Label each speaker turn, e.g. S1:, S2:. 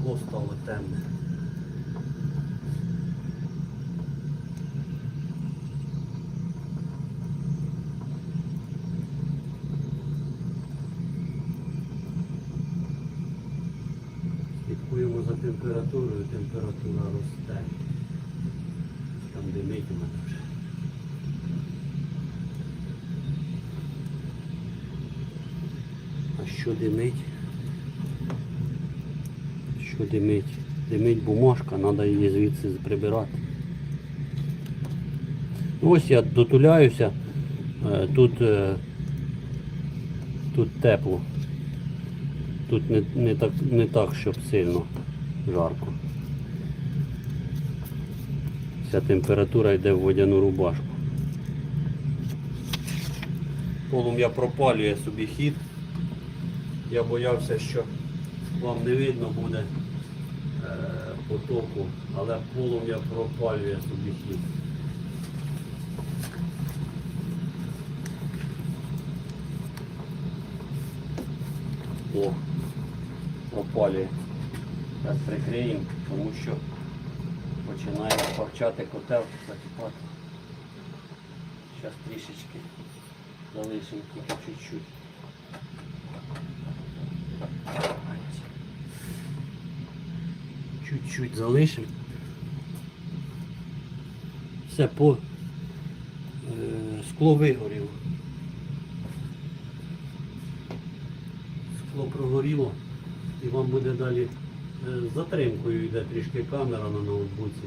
S1: Скло стало темне. Слідкуємо за температурою, температура росте. Там димить у мене вже. А що димить? Що димить? Димить бумажка, треба її звідси прибирати. Ну, Ось я дотуляюся. Е, Тут, е, тут тепло. Тут не, не, так, не так, щоб сильно жарко. Вся температура йде в водяну рубашку. Полум'я пропалює собі хід. Я боявся, що вам не видно буде е, потоку, але полум'я пропалює собі хід. О, пропалює. Зараз прикриємо, тому що починає порчати котел, закипати. Зараз трішечки залишимо чуть-чуть. Чуть-чуть залишимо. Все по е, скло вигоріло. Скло прогоріло і вам буде далі е, з затримкою йде трішки камера на ноутбуці.